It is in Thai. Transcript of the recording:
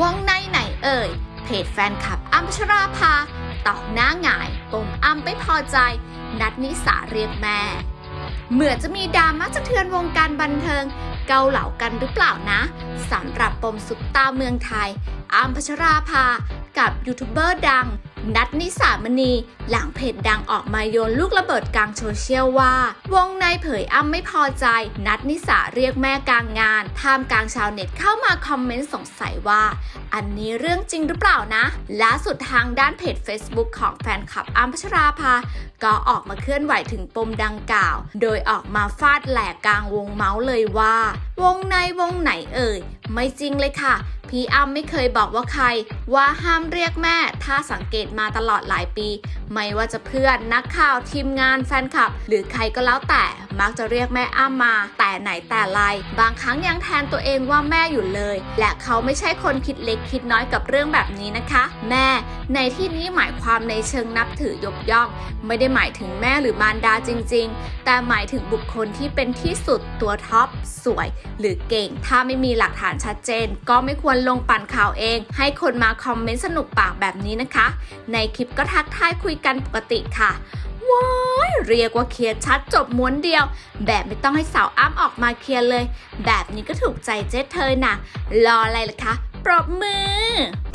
วงในไหนเอ่ย เพจแฟนคลับอัมพชราภาต่อหน้าหงายปมอัมไม่พอใจ นัดนิสาเรียกแม่ เหมือนจะมีดราม่าสะเทือนวงการบันเทิง เกาเหล่ากันหรือเปล่านะสำหรับปมสุดตาเมืองไทยอัมพัชราภากับยูทูบเบอร์ดัง นัดนิสามณี หลังเพจดังออกมาโยนลูกระเบิดกลางโซเชียลว่า วงในเผยอ้ำไม่พอใจ นัดนิสาเรียกแม่กลางงาน ท่ามกลางชาวเน็ตเข้ามาคอมเมนต์สงสัยว่า อันนี้เรื่องจริงหรือเปล่านะล่าสุดทางด้านเพจ Facebook ของแฟนคลับอัมพัชราภาก็ออกมาเคลื่อนไหวถึงปมดังกล่าว โดยออกมาฟาดแหลกกลางวงเมาส์เลยว่า วงในวงไหนเอ่ย ไม่จริงเลยค่ะ พี่อ้ำไม่เคยบอกว่าใคร ว่าห้ามเรียกแม่ ถ้าสังเกตมาตลอดหลายปี ไม่ว่าจะเพื่อนนักข่าวทีมงานแฟนคลับ หรือใครก็แล้วแต่มักจะเรียกแม่อ้ำมา แต่ไหนแต่ไรบางครั้งยังแทนตัวเองว่าแม่อยู่เลย และเขาไม่ใช่คนคิดเล็กคิดน้อยกับเรื่องแบบนี้นะคะ แม่ ในที่นี้หมายความในเชิงนับถือยกย่อง ไม่ได้หมายถึงแม่หรือมารดาจริง ๆ แต่หมายถึงบุคคลที่เป็นที่สุดตัวท็อปสวยหรือเก่ง ถ้าไม่มีหลักฐานชัดเจน ก็ไม่ควรลงปั่นข่าวเอง ให้คนมาคอมเมนต์สนุกปากแบบนี้นะคะ ในคลิปก็ทักทายคุยกันปกติค่ะว้ายเรียกว่าเคลียร์ชัดจบม้วนเดียว แบบไม่ต้องให้สาวอ้ำออกมาเคลียร์เลย แบบนี้ก็ถูกใจเจ๊เธอน่ะรออะไรล่ะคะ ปรบมือ